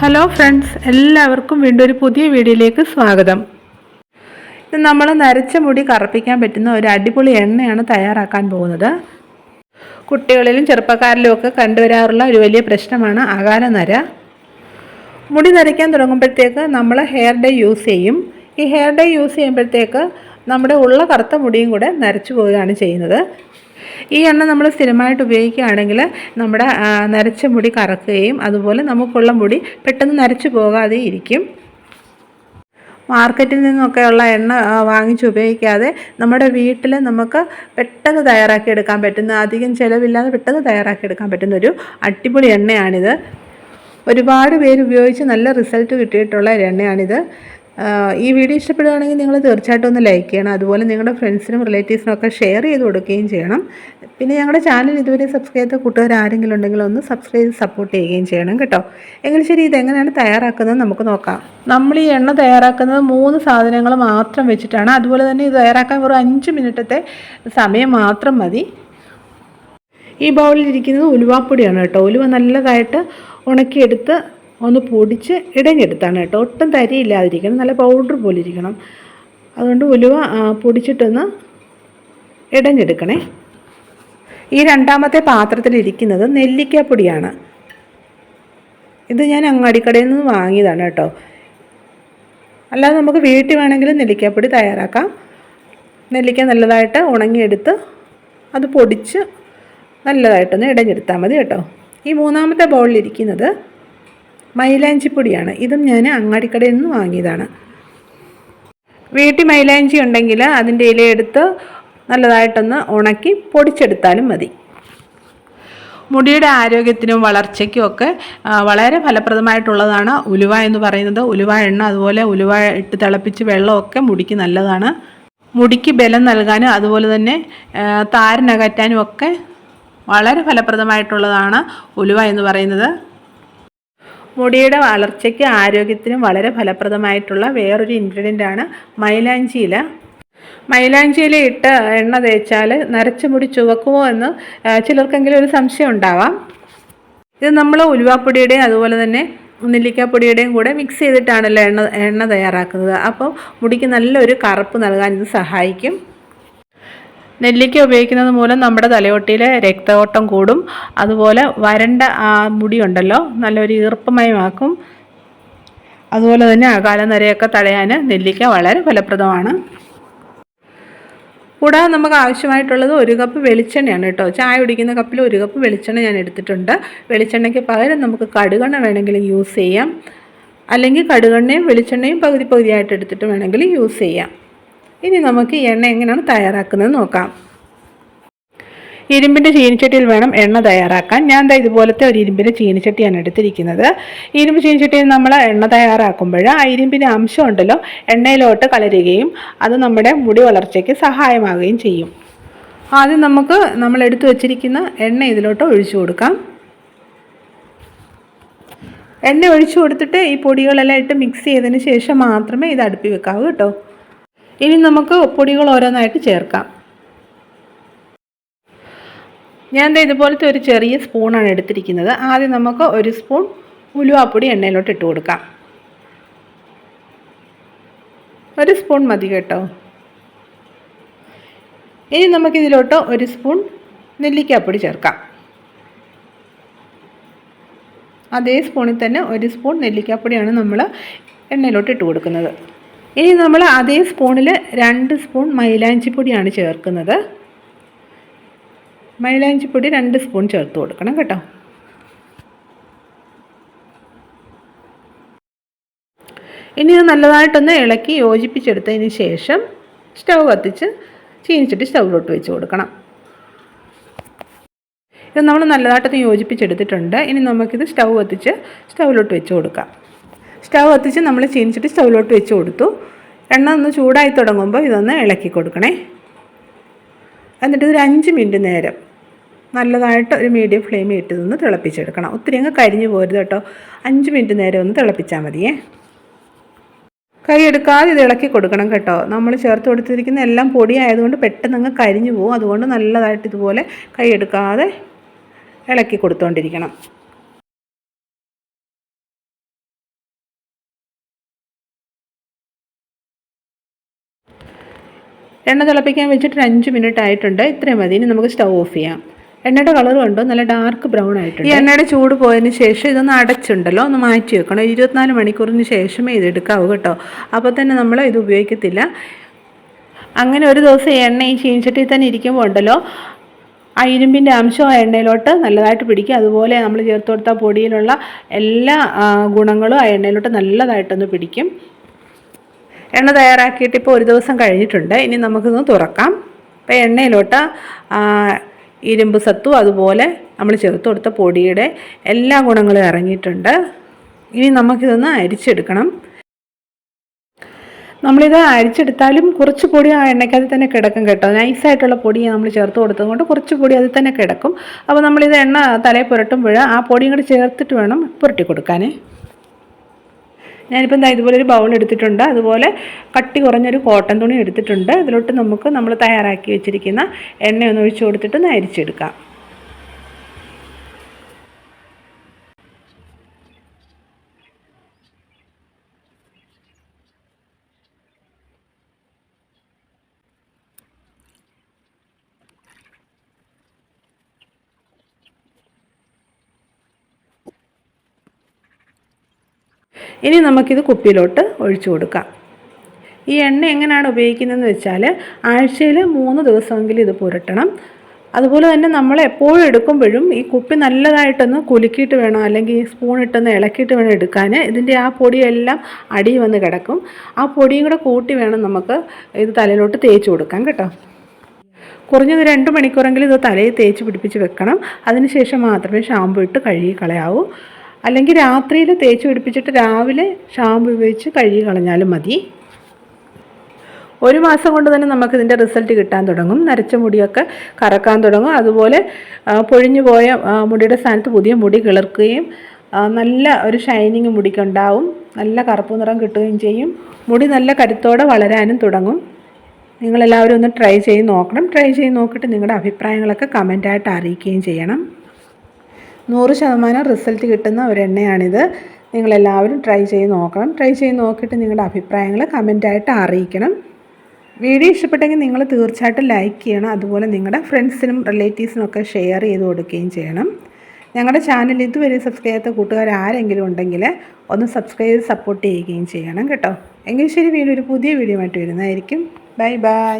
Hello friends എല്ലാവർക്കും വീണ്ടും ഒരു പുതിയ വീഡിയോയിലേക്ക് സ്വാഗതം. ഇത് നമ്മൾ നരച്ച മുടി കറുപ്പിക്കാൻ പറ്റുന്ന ഒരു അടിപൊളി എണ്ണയാണ് തയ്യാറാക്കാൻ പോകുന്നത്. കുട്ടികളിലും ചെറുപ്പക്കാരിലും ഒക്കെ കണ്ടുവരാറുള്ള ഒരു വലിയ പ്രശ്നമാണ് അകാല നര. മുടി നരയ്ക്കാൻ തുടങ്ങുമ്പോഴത്തേക്ക് നമ്മൾ ഹെയർ ഡേ യൂസ് ചെയ്യും. ഈ ഹെയർ ഡേ യൂസ് ചെയ്യുമ്പോഴത്തേക്ക് നമ്മുടെ ഉള്ള കറുത്ത മുടിയും കൂടെ നരച്ചു പോവുകയാണ് ചെയ്യുന്നത്. ഈ എണ്ണ നമ്മൾ സ്ഥിരമായിട്ട് ഉപയോഗിക്കുകയാണെങ്കിൽ നമ്മുടെ നരച്ച മുടി കറക്കുകയും അതുപോലെ നമുക്കുള്ള മുടി പെട്ടെന്ന് നരച്ചു പോകാതെ ഇരിക്കും. മാർക്കറ്റിൽ നിന്നൊക്കെയുള്ള എണ്ണ വാങ്ങിച്ച് ഉപയോഗിക്കാതെ നമ്മുടെ വീട്ടിൽ നമുക്ക് പെട്ടെന്ന് തയ്യാറാക്കി എടുക്കാൻ പറ്റുന്ന അധികം ചിലവില്ലാതെ പെട്ടെന്ന് തയ്യാറാക്കി എടുക്കാൻ പറ്റുന്ന ഒരു അടിപൊളി എണ്ണയാണിത്. ഒരുപാട് പേര് ഉപയോഗിച്ച് നല്ല റിസൾട്ട് കിട്ടിയിട്ടുള്ള ഒരു എണ്ണയാണിത്. ഈ വീഡിയോ ഇഷ്ടപ്പെടുകയാണെങ്കിൽ നിങ്ങൾ തീർച്ചയായിട്ടും ഒന്ന് ലൈക്ക് ചെയ്യണം. അതുപോലെ നിങ്ങളുടെ ഫ്രണ്ട്സിനും റിലേറ്റീവ്സിനും ഒക്കെ ഷെയർ ചെയ്ത് കൊടുക്കുകയും ചെയ്യണം. പിന്നെ ഞങ്ങളുടെ ചാനൽ ഇതുവരെ സബ്സ്ക്രൈബ് ചെയ്ത കൂട്ടുകാർ ആരെങ്കിലും ഉണ്ടെങ്കിൽ ഒന്ന് സബ്സ്ക്രൈബ് സപ്പോർട്ട് ചെയ്യുകയും ചെയ്യണം കേട്ടോ. എങ്കിൽ ശരി ഇതെങ്ങനെയാണ് തയ്യാറാക്കുന്നത് നമുക്ക് നോക്കാം. നമ്മൾ ഈ എണ്ണ തയ്യാറാക്കുന്നത് മൂന്ന് സാധനങ്ങൾ മാത്രം വെച്ചിട്ടാണ്. അതുപോലെ തന്നെ ഇത് തയ്യാറാക്കാൻ വെറും അഞ്ച് മിനിറ്റത്തെ സമയം മാത്രം മതി. ഈ ബൗളിലിരിക്കുന്നത് ഉലുവാപ്പൊടിയാണ് കേട്ടോ. ഉലുവ നല്ലതായിട്ട് ഉണക്കിയെടുത്ത് ഒന്ന് പൊടിച്ച് ഇടഞ്ഞെടുത്താണ് കേട്ടോ. ഒട്ടും തരിയില്ലാതിരിക്കണം. നല്ല പൗഡർ പോലെ ഇരിക്കണം അതുകൊണ്ട് ഉലുവ പൊടിച്ചിട്ടൊന്ന് ഇടഞ്ഞെടുക്കണേ. ഈ രണ്ടാമത്തെ പാത്രത്തിലിരിക്കുന്നത് നെല്ലിക്കാപ്പൊടിയാണ്. ഇത് ഞാൻ അങ്ങാടിക്കടയിൽ നിന്ന് വാങ്ങിയതാണ് കേട്ടോ. അല്ലാതെ നമുക്ക് വീട്ടിൽ വേണമെങ്കിലും നെല്ലിക്കാപ്പൊടി തയ്യാറാക്കാം. നെല്ലിക്ക നല്ലതായിട്ട് ഉണങ്ങിയെടുത്ത് അത് പൊടിച്ച് നല്ലതായിട്ടൊന്ന് ഇടഞ്ഞെടുത്താൽ മതി കേട്ടോ. ഈ മൂന്നാമത്തെ ബൗളിലിരിക്കുന്നത് മൈലാഞ്ചിപ്പൊടിയാണ്. ഇതും ഞാൻ അങ്ങാടിക്കടയിൽ നിന്ന് വാങ്ങിയതാണ്. വീട്ടിൽ മൈലാഞ്ചി ഉണ്ടെങ്കിൽ അതിന്റെ ഇലയെടുത്ത് നല്ലതായിട്ടൊന്ന് ഉണക്കി പൊടിച്ചെടുത്താലും മതി. മുടിയുടെ ആരോഗ്യത്തിനും വളർച്ചയ്ക്കും ഒക്കെ വളരെ ഫലപ്രദമായിട്ടുള്ളതാണ് ഉലുവ എന്ന് പറയുന്നത്. ഉലുവ എണ്ണ അതുപോലെ ഉലുവ ഇട്ട് തിളപ്പിച്ച് വെള്ളമൊക്കെ മുടിക്ക് നല്ലതാണ്. മുടിക്ക് ബലം നൽകാനും അതുപോലെ തന്നെ താരനകറ്റാനും ഒക്കെ വളരെ ഫലപ്രദമായിട്ടുള്ളതാണ് ഉലുവ എന്ന് പറയുന്നത്. മുടിയുടെ വളർച്ചയ്ക്ക് ആരോഗ്യത്തിനും വളരെ ഫലപ്രദമായിട്ടുള്ള വേറൊരു ഇൻഗ്രീഡിയന്റ് ആണ് മൈലാഞ്ചി ഇല മൈലാഞ്ചി ഇല ഇട്ട് എണ്ണ തേച്ചാൽ നരച്ച മുടി ചുവക്കുമോ എന്ന് ചിലർക്കെങ്കിലും ഒരു സംശയം ഉണ്ടാവാം. ഇത് നമ്മൾ ഉലുവാപ്പൊടിയുടെയും അതുപോലെ തന്നെ നെല്ലിക്കാപ്പൊടിയുടെയും കൂടെ മിക്സ് ചെയ്തിട്ടാണല്ലോ എണ്ണ എണ്ണ തയ്യാറാക്കുന്നത്. അപ്പോൾ മുടിക്ക് നല്ലൊരു കറുപ്പ് നൽകാൻ ഇത് സഹായിക്കും. നെല്ലിക്ക ഉപയോഗിക്കുന്നത് മൂലം നമ്മുടെ തലയോട്ടിയിലെ രക്തയോട്ടം കൂടും. അതുപോലെ വരണ്ട ആ മുടിയുണ്ടല്ലോ നല്ലൊരു ഈർപ്പമയമാക്കും അതുപോലെ തന്നെ അകാല നരയൊക്കെ തടയാൻ നെല്ലിക്ക വളരെ ഫലപ്രദമാണ്. കൂടാതെ നമുക്ക് ആവശ്യമായിട്ടുള്ളത് ഒരു കപ്പ് വെളിച്ചെണ്ണയാണ് കേട്ടോ. ചായ കുടിക്കുന്ന കപ്പിൽ ഒരു കപ്പ് വെളിച്ചെണ്ണ ഞാൻ എടുത്തിട്ടുണ്ട്. വെളിച്ചെണ്ണയ്ക്ക് പകരം നമുക്ക് കടുകെണ്ണ വേണമെങ്കിൽ യൂസ് ചെയ്യാം. അല്ലെങ്കിൽ കടുകെണ്ണയും വെളിച്ചെണ്ണയും പകുതി പകുതിയായിട്ട് എടുത്തിട്ട് വേണമെങ്കിൽ യൂസ് ചെയ്യാം. ഇനി നമുക്ക് എണ്ണ എങ്ങനെയാണ് തയ്യാറാക്കുന്നത് നോക്കാം. ഇരുമ്പിന്റെ ചീനിച്ചട്ടിയിൽ വേണം എണ്ണ തയ്യാറാക്കാൻ. ഞാൻ ദാ ഇതുപോലത്തെ ഒരു ഇരുമ്പിന്റെ ചീനിച്ചട്ടിയാണ് എടുത്തിരിക്കുന്നത്. ഇരുമ്പ് ചീനിച്ചട്ടിയിൽ നമ്മൾ എണ്ണ തയ്യാറാക്കുമ്പോൾ ആ ഇരുമ്പിന്റെ അംശം ഉണ്ടല്ലോ എണ്ണയിലോട്ട് കലരുകയും അത് നമ്മുടെ മുടി വളർച്ചയ്ക്ക് സഹായമാവുകയും ചെയ്യും. ആദ്യം നമുക്ക് നമ്മൾ എടുത്തു വച്ചിരിക്കുന്ന എണ്ണ ഇതിലോട്ട് ഒഴിച്ചു കൊടുക്കാം. എണ്ണ ഒഴിച്ചു കൊടുത്തിട്ട് ഈ പൊടികളെല്ലാം ഇട്ട് മിക്സ് ചെയ്തതിന് ശേഷം മാത്രമേ ഇത് അടുപ്പി വെക്കാവൂ കേട്ടോ. ഇനി നമുക്ക് പൊടികൾ ഓരോന്നായിട്ട് ചേർക്കാം. ഞാൻ ഇതുപോലത്തെ ഒരു ചെറിയ സ്പൂണാണ് എടുത്തിരിക്കുന്നത്. ആദ്യം നമുക്ക് ഒരു സ്പൂൺ ഉലുവാപ്പൊടി എണ്ണയിലോട്ട് ഇട്ട് കൊടുക്കാം. ഒരു സ്പൂൺ മതി കേട്ടോ. ഇനി നമുക്കിതിലോട്ട് ഒരു സ്പൂൺ നെല്ലിക്കാപ്പൊടി ചേർക്കാം. അതേ സ്പൂണിൽ തന്നെ ഒരു സ്പൂൺ നെല്ലിക്കാപ്പൊടിയാണ് നമ്മൾ എണ്ണയിലോട്ട് ഇട്ട് കൊടുക്കുന്നത്. ഇനി നമ്മൾ അതേ സ്പൂണിൽ രണ്ട് സ്പൂൺ മൈലാഞ്ചിപ്പൊടിയാണ് ചേർക്കുന്നത്. മൈലാഞ്ചിപ്പൊടി രണ്ട് സ്പൂൺ ചേർത്ത് കൊടുക്കണം കേട്ടോ. ഇനി അത് നല്ലതായിട്ടൊന്ന് ഇളക്കി യോജിപ്പിച്ചെടുത്തതിന് ശേഷം സ്റ്റൗ കത്തിച്ച് ചീനിച്ചിട്ട് സ്റ്റൗവിലോട്ട് വെച്ച് കൊടുക്കണം. ഇത് നമ്മൾ നല്ലതായിട്ടൊന്ന് യോജിപ്പിച്ചെടുത്തിട്ടുണ്ട്. ഇനി നമുക്കിത് സ്റ്റൗ കത്തിച്ച് സ്റ്റൗവിലോട്ട് വെച്ച് കൊടുക്കാം. സ്റ്റൗ കത്തിച്ച് നമ്മൾ ചീനിച്ചിട്ട് സ്റ്റൗവിലോട്ട് വെച്ച് കൊടുത്തു. എണ്ണ ഒന്ന് ചൂടായി തുടങ്ങുമ്പോൾ ഇതൊന്ന് ഇളക്കി കൊടുക്കണേ. എന്നിട്ട് ഒരു അഞ്ച് മിനിറ്റ് നേരം നല്ലതായിട്ട് ഒരു മീഡിയം ഫ്ലെയിമിൽ ഇട്ട് നിന്ന് തിളപ്പിച്ചെടുക്കണം. ഒത്തിരി അങ്ങ് കരിഞ്ഞു പോരുത് കേട്ടോ. അഞ്ച് മിനിറ്റ് നേരം ഒന്ന് തിളപ്പിച്ചാൽ മതിയേ. കൈ എടുക്കാതെ ഇത് ഇളക്കി കൊടുക്കണം കേട്ടോ. നമ്മൾ ചേർത്ത് കൊടുത്തിരിക്കുന്ന എല്ലാം പൊടി ആയതുകൊണ്ട് പെട്ടെന്ന് അങ്ങ് കരിഞ്ഞു പോകും അതുകൊണ്ട് നല്ലതായിട്ട് ഇതുപോലെ കൈ എടുക്കാതെ ഇളക്കി കൊടുത്തുകൊണ്ടിരിക്കണം എണ്ണ തിളപ്പിക്കാൻ വെച്ചിട്ട് ഒരു അഞ്ച് മിനിറ്റ് ആയിട്ടുണ്ട്. ഇത്രയും മതി. ഇനി നമുക്ക് സ്റ്റൗ ഓഫ് ചെയ്യാം. എണ്ണയുടെ കളർ കണ്ടോ? നല്ല ഡാർക്ക് ബ്രൗൺ ആയിട്ടുണ്ട്. ഈ എണ്ണയുടെ ചൂട് പോയതിന് ശേഷം ഇതൊന്ന് അടച്ചുണ്ടല്ലോ. ഒന്ന് മാറ്റി വെക്കണം. ഇരുപത്തിനാല് മണിക്കൂറിന് ശേഷമേ ഇത് എടുക്കാവൂ കേട്ടോ. അപ്പോൾ തന്നെ നമ്മൾ ഇത് ഉപയോഗിക്കത്തില്ല. അങ്ങനെ ഒരു ദിവസം എണ്ണ ഈ ചീനിച്ചട്ടിയിൽ തന്നെ ഇരിക്കുമ്പോൾ ഉണ്ടല്ലോ. ആ ഇരുമ്പിന്റെ അംശം ആ എണ്ണയിലോട്ട് നല്ലതായിട്ട് പിടിക്കും. അതുപോലെ നമ്മൾ ചേർത്ത് കൊടുത്ത പൊടിയിലുള്ള എല്ലാ ഗുണങ്ങളും ആ എണ്ണയിലോട്ട് നല്ലതായിട്ടൊന്ന് പിടിക്കും. എണ്ണ തയ്യാറാക്കിയിട്ട് ഇപ്പോൾ ഒരു ദിവസം കഴിഞ്ഞിട്ടുണ്ട്. ഇനി നമുക്കിതൊന്ന് തുറക്കാം. അപ്പോൾ എണ്ണയിലോട്ട് ഇരുമ്പ് സത്തു അതുപോലെ നമ്മൾ ചേർത്ത് കൊടുത്ത പൊടിയുടെ എല്ലാ ഗുണങ്ങളും ഇറങ്ങിയിട്ടുണ്ട്. ഇനി നമുക്കിതൊന്ന് അരിച്ചെടുക്കണം. നമ്മളിത് അരിച്ചെടുത്താലും കുറച്ച് പൊടി ആ എണ്ണയ്ക്കകത്ത് തന്നെ കിടക്കും കേട്ടോ. നൈസായിട്ടുള്ള പൊടി നമ്മൾ ചേർത്ത് കൊടുത്തത് കൊണ്ട് കുറച്ച് പൊടി അതിൽ തന്നെ കിടക്കും. അപ്പോൾ നമ്മളിത് എണ്ണ തലയിൽ പുരട്ടുമ്പോൾ ആ പൊടിയും കൂടി ചേർത്തിട്ട് വേണം പുരട്ടി കൊടുക്കാനേ. ഞാനിപ്പോൾ എന്താ ഇതുപോലെ ഒരു ബൗൾ എടുത്തിട്ടുണ്ട്. അതുപോലെ കട്ടി കുറഞ്ഞൊരു കോട്ടൺ തുണി എടുത്തിട്ടുണ്ട്. ഇതിലോട്ട് നമുക്ക് നമ്മൾ തയ്യാറാക്കി വെച്ചിരിക്കുന്ന എണ്ണയൊന്ന് ഒഴിച്ചു കൊടുത്തിട്ട് ഒന്ന് ഇനി നമുക്കിത് കുപ്പിയിലോട്ട് ഒഴിച്ചു കൊടുക്കാം. ഈ എണ്ണ എങ്ങനെയാണ് ഉപയോഗിക്കുന്നതെന്ന് വെച്ചാൽ ആഴ്ചയിൽ മൂന്ന് ദിവസമെങ്കിലും ഇത് പുരട്ടണം. അതുപോലെ തന്നെ നമ്മൾ എപ്പോഴും എടുക്കുമ്പോഴും ഈ കുപ്പി നല്ലതായിട്ടൊന്ന് കുലുക്കിയിട്ട് വേണം അല്ലെങ്കിൽ സ്പൂൺ ഇട്ടൊന്ന് ഇളക്കിയിട്ട് വേണം എടുക്കാൻ. ഇതിന്റെ ആ പൊടിയെല്ലാം അടി വന്ന് കിടക്കും. ആ പൊടിയും കൂടെ കൂട്ടി വേണം നമുക്ക് ഇത് തലയിലോട്ട് തേച്ച് കൊടുക്കാൻ കേട്ടോ. കുറഞ്ഞത് രണ്ട് മണിക്കൂറെങ്കിലും ഇത് തലയിൽ തേച്ച് പിടിപ്പിച്ച് വെക്കണം. അതിനുശേഷം മാത്രമേ ഷാമ്പു ഇട്ട് കഴുകി കളയാവൂ. അല്ലെങ്കിൽ രാത്രിയിൽ തേച്ച് പിടിപ്പിച്ചിട്ട് രാവിലെ ഷാമ്പു ഉപയോഗിച്ച് കഴുകി കളഞ്ഞാലും മതി. ഒരു മാസം കൊണ്ട് തന്നെ നമുക്ക് ഇതിന്റെ റിസൾട്ട് കിട്ടാൻ തുടങ്ങും. നരച്ച മുടിയൊക്കെ കറക്കാൻ തുടങ്ങും. അതുപോലെ പൊഴിഞ്ഞു പോയ മുടിയുടെ സ്ഥാനത്ത് പുതിയ മുടി കിളർക്കുകയും നല്ല ഒരു ഷൈനിങ് മുടിക്കുണ്ടാവും നല്ല കറുപ്പ് നിറം കിട്ടുകയും ചെയ്യും. മുടി നല്ല കരുത്തോടെ വളരാനും തുടങ്ങും. നിങ്ങളെല്ലാവരും ഒന്ന് ട്രൈ ചെയ്ത് നോക്കണം. ട്രൈ ചെയ്ത് നോക്കിയിട്ട് നിങ്ങളുടെ അഭിപ്രായങ്ങളൊക്കെ കമന്റായിട്ട് അറിയിക്കുകയും ചെയ്യണം. നൂറ് ശതമാനം റിസൾട്ട് കിട്ടുന്ന ഒരു എണ്ണയാണിത്. നിങ്ങളെല്ലാവരും ട്രൈ ചെയ്ത് നോക്കണം. ട്രൈ ചെയ്ത് നോക്കിയിട്ട് നിങ്ങളുടെ അഭിപ്രായങ്ങൾ കമന്റായിട്ട് അറിയിക്കണം. വീഡിയോ ഇഷ്ടപ്പെട്ടെങ്കിൽ നിങ്ങൾ തീർച്ചയായിട്ടും ലൈക്ക് ചെയ്യണം. അതുപോലെ നിങ്ങളുടെ ഫ്രണ്ട്സിനും റിലേറ്റീവ്സിനും ഒക്കെ ഷെയർ ചെയ്ത് കൊടുക്കുകയും ചെയ്യണം. ഞങ്ങളുടെ ചാനൽ ഇതുവരെ സബ്സ്ക്രൈബ് ചെയ്യാത്ത കൂട്ടുകാർ ആരെങ്കിലും ഉണ്ടെങ്കിൽ ഒന്ന് സബ്സ്ക്രൈബ് ചെയ്ത് സപ്പോർട്ട് ചെയ്യുകയും ചെയ്യണം കേട്ടോ. എങ്കിൽ ശരി വീണ്ടും ഒരു പുതിയ വീഡിയോ ആയിട്ട് വരുന്നതായിരിക്കും. Bye bye